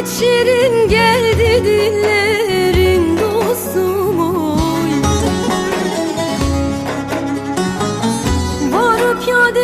Hasret şirin geldi dillerin dostumun Varıp ya